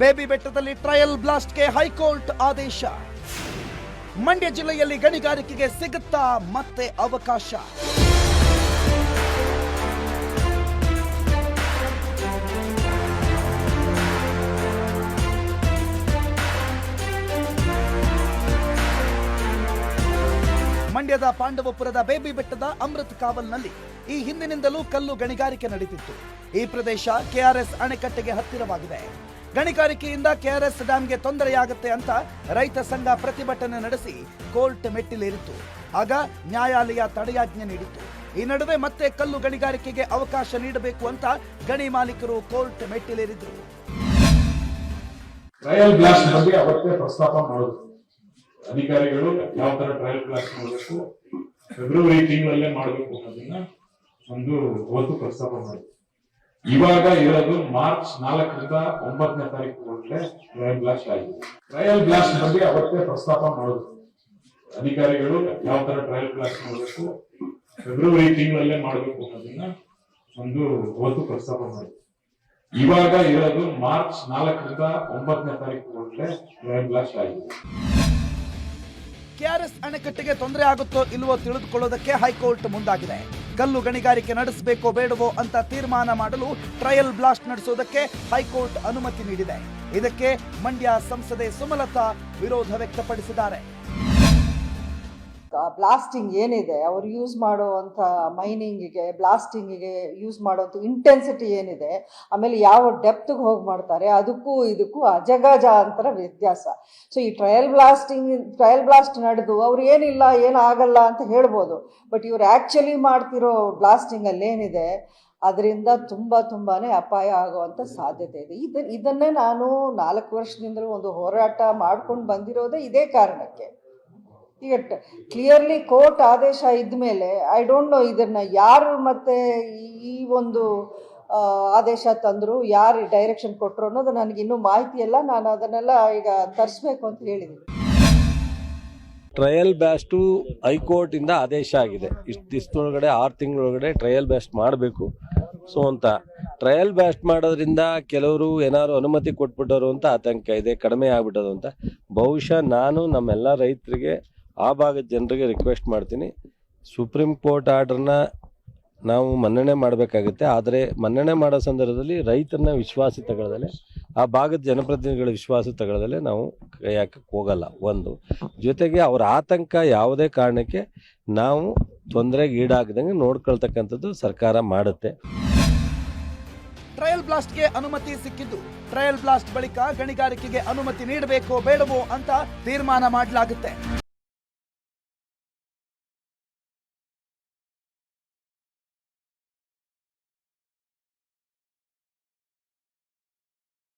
Baby ಬೆಟ್ಟದಲ್ಲಿ trial ಬ್ಲಾಸ್ಟ್ಗೆ high court ಆದೇಶ. ಮಂಡ್ಯ ಜಿಲ್ಲೆಯಲ್ಲಿ ಗಣಿಗಾರಿಕೆಗೆ ಸಿಗುತ್ತಾ ಮತ್ತೆ ಅವಕಾಶ. ಮಂಡ್ಯದ ಪಾಂಡವಪುರದ ಬೇಬಿ ಬೆಟ್ಟದ ಅಮೃತ್ ಕಾವಲ್ನಲ್ಲಿ ಈ ಹಿಂದಿನಿಂದಲೂ ಕಲ್ಲು ಗಣಿಗಾರಿಕೆ ನಡೆದಿತ್ತು. ಈ ಪ್ರದೇಶ ಕೆಆರ್ಎಸ್ ಅಣೆಕಟ್ಟೆಗೆ ಹತ್ತಿರವಾಗಿದೆ. ಗಣಿಗಾರಿಕೆಯಿಂದ ಕೆಆರ್ಎಸ್ ಡ್ಯಾಂಗೆ ತೊಂದರೆಯಾಗುತ್ತೆ ಅಂತ ರೈತ ಸಂಘ ಪ್ರತಿಭಟನೆ ನಡೆಸಿ ಕೋರ್ಟ್ ಮೆಟ್ಟಿಲೇರಿತ್ತು. ಆಗ ನ್ಯಾಯಾಲಯ ತಡೆಯಾಜ್ಞೆ ನೀಡಿತ್ತು. ಈ ನಡುವೆ ಮತ್ತೆ ಕಲ್ಲು ಗಣಿಗಾರಿಕೆಗೆ ಅವಕಾಶ ನೀಡಬೇಕು ಅಂತ ಗಣಿ ಮಾಲೀಕರು ಕೋರ್ಟ್ ಮೆಟ್ಟಿಲೇರಿದ್ರು. ಟ್ರಯಲ್ ಬ್ಲಾಸ್ಟ್ ಬಗ್ಗೆ ಅವತ್ತೇ ಪ್ರಸ್ತಾಪ ಮಾಡೋದು. ಅಧಿಕಾರಿಗಳು ಯಾವ ತರ ಟ್ರಯಲ್ ಬ್ಲಾಸ್ಟ್ ಮಾಡಬೇಕು, ಫೆಬ್ರವರಿ ತಿಂಗಳಲ್ಲೇ ಮಾಡಬೇಕು ಅನ್ನೋದನ್ನ ಒಂದು ಅವತ್ತು ಪ್ರಸ್ತಾಪ ಮಾಡಿದ್ರು ಇವಾಗ ಇರೋದು ಮಾರ್ಚ್ ನಾಲ್ಕರಿಂದ ಒಂಬತ್ತನೇ ತಾರೀಕು ಹೊರಟ್ರೆ ಟ್ರಯಲ್ ಬ್ಲಾಸ್ಟ್ ಆಗಿದೆ. ಟ್ರಯಲ್ ಬ್ಲಾಸ್ಟ್ ಬಗ್ಗೆ ಅವತ್ತೇ ಪ್ರಸ್ತಾಪ ಮಾಡೋದು. ಅಧಿಕಾರಿಗಳು ಯಾವ ತರ ಟ್ರಯಲ್ ಬ್ಲಾಸ್ಟ್ ಮಾಡಬೇಕು ಫೆಬ್ರವರಿ ತಿಂಗಳಲ್ಲೇ ಮಾಡಬೇಕು ಅನ್ನೋದನ್ನ ಒಂದು ಅವತ್ತು ಪ್ರಸ್ತಾಪ ಮಾಡಿದ್ರು. ಇವಾಗ ಇರೋದು ಮಾರ್ಚ್ ನಾಲ್ಕರಿಂದ ಒಂಬತ್ತನೇ ತಾರೀಕು ಹೊರಟ್ರೆ ಟ್ರಯಲ್ ಬ್ಲಾಸ್ಟ್ ಆಗಿದೆ. ಕೆಆರ್ಎಸ್ ಅಣೆಕಟ್ಟೆಗೆ ತೊಂದರೆ ಆಗುತ್ತೋ ಇಲ್ವೋ ತಿಳಿದುಕೊಳ್ಳೋದಕ್ಕೆ ಹೈಕೋರ್ಟ್ ಮುಂದಾಗಿದೆ. ಕಲ್ಲು ಗಣಿಗಾರಿಕೆ ನಡೆಸಬೇಕೋ ಬೇಡವೋ ಅಂತ ತೀರ್ಮಾನ ಮಾಡಲು ಟ್ರಯಲ್ ಬ್ಲಾಸ್ಟ್ ನಡೆಸೋದಕ್ಕೆ ಹೈಕೋರ್ಟ್ ಅನುಮತಿ ನೀಡಿದೆ. ಇದಕ್ಕೆ ಮಂಡ್ಯ ಸಂಸದೆ ಸುಮಲತಾ ವಿರೋಧ ವ್ಯಕ್ತಪಡಿಸಿದ್ದಾರೆ. ಬ್ಲಾಸ್ಟಿಂಗ್ ಏನಿದೆ, ಅವರು ಯೂಸ್ ಮಾಡುವಂಥ ಮೈನಿಂಗಿಗೆ ಬ್ಲಾಸ್ಟಿಂಗಿಗೆ ಯೂಸ್ ಮಾಡುವಂಥ ಇಂಟೆನ್ಸಿಟಿ ಏನಿದೆ, ಆಮೇಲೆ ಯಾವ ಡೆಪ್ತ್ಗೆ ಹೋಗಿ ಮಾಡ್ತಾರೆ, ಅದಕ್ಕೂ ಇದಕ್ಕೂ ಅಜಗಜಾಂತರ ವ್ಯತ್ಯಾಸ. ಸೊ ಈ ಟ್ರಯಲ್ ಬ್ಲಾಸ್ಟಿಂಗ್ ಟ್ರಯಲ್ ಬ್ಲಾಸ್ಟ್ ನಡೆದು ಅವ್ರು ಏನಿಲ್ಲ, ಏನಾಗಲ್ಲ ಅಂತ ಹೇಳ್ಬೋದು ಬಟ್ ಇವ್ರು ಆ್ಯಕ್ಚುಲಿ ಮಾಡ್ತಿರೋ ಬ್ಲಾಸ್ಟಿಂಗಲ್ಲಿ ಏನಿದೆ, ಅದರಿಂದ ತುಂಬ ತುಂಬಾ ಅಪಾಯ ಆಗುವಂಥ ಸಾಧ್ಯತೆ ಇದೆ. ಇದು ಇದನ್ನೇ ನಾನು ನಾಲ್ಕು ವರ್ಷದಿಂದಲೂ ಒಂದು ಹೋರಾಟ ಮಾಡ್ಕೊಂಡು ಬಂದಿರೋದೇ ಇದೇ ಕಾರಣಕ್ಕೆ. ಈಗ ಕ್ಲಿಯರ್ಲಿ ಕೋರ್ಟ್ ಆದೇಶ ಇದ್ಮೇಲೆ ಐ ಡೋಂಟ್ ನೋ ಇದನ್ನು ಯಾರು ಮತ್ತೆ ಈ ಒಂದು ಆದೇಶ ತಂದರು, ಯಾರು ಡೈರೆಕ್ಷನ್ ಕೊಟ್ಟರು ಅನ್ನೋದು ನನಗೆ ಇನ್ನೂ ಮಾಹಿತಿ ಇಲ್ಲ. ನಾನು ಅದನ್ನೆಲ್ಲ ಈಗ ತರಿಸ್ಬೇಕು ಅಂತ ಹೇಳಿದ್ದೀನಿ. ಟ್ರಯಲ್ ಬ್ಯಾಸ್ಟು ಹೈಕೋರ್ಟಿಂದ ಆದೇಶ ಆಗಿದೆ. ಇಷ್ಟು ದಿವಸದೊಳಗಡೆ ಆರು ತಿಂಗಳೊಳಗಡೆ ಟ್ರಯಲ್ ಬ್ಯಾಸ್ಟ್ ಮಾಡಬೇಕು. ಸೊ ಅಂತ. ಟ್ರಯಲ್ ಬ್ಯಾಸ್ಟ್ ಮಾಡೋದ್ರಿಂದ ಕೆಲವರು ಏನಾದ್ರು ಅನುಮತಿ ಕೊಟ್ಬಿಟ್ಟರು ಅಂತ ಆತಂಕ ಇದೆ, ಕಡಿಮೆ ಆಗ್ಬಿಟ್ಟದು ಅಂತ ಬಹುಶಃ ನಾನು ನಮ್ಮೆಲ್ಲ ರೈತರಿಗೆ ಆ ಭಾಗದ ಜನರಿಗೆ ರಿಕ್ವೆಸ್ಟ್ ಮಾಡ್ತೀನಿ. ಸುಪ್ರೀಂ ಕೋರ್ಟ್ ಆರ್ಡ್ರನ್ನ ನಾವು ಮನ್ನಣೆ ಮಾಡಬೇಕಾಗುತ್ತೆ. ಆದರೆ ಮನ್ನಣೆ ಮಾಡೋ ಸಂದರ್ಭದಲ್ಲಿ ರೈತರನ್ನ ವಿಶ್ವಾಸ ತಗೊಳ್ಳದಲ್ಲೇ, ಆ ಭಾಗದ ಜನಪ್ರತಿನಿಧಿಗಳ ವಿಶ್ವಾಸ ತಗೊಳ್ಳದಲ್ಲೇ ನಾವು ಕೈ ಹೋಗಲ್ಲ. ಒಂದು, ಜೊತೆಗೆ ಅವರ ಆತಂಕ ಯಾವುದೇ ಕಾರಣಕ್ಕೆ ನಾವು ತೊಂದರೆಗೆ ಈಡಾಗದಂಗೆ ನೋಡ್ಕೊಳ್ತಕ್ಕಂಥದ್ದು ಸರ್ಕಾರ ಮಾಡುತ್ತೆ. ಟ್ರಯಲ್ ಬ್ಲಾಸ್ಟ್ಗೆ ಅನುಮತಿ ಸಿಕ್ಕಿದ್ದು. ಟ್ರಯಲ್ ಬ್ಲಾಸ್ಟ್ ಬಳಿಕ ಗಣಿಗಾರಿಕೆಗೆ ಅನುಮತಿ ನೀಡಬೇಕೋ ಬೇಡವೋ ಅಂತ ತೀರ್ಮಾನ ಮಾಡಲಾಗುತ್ತೆ.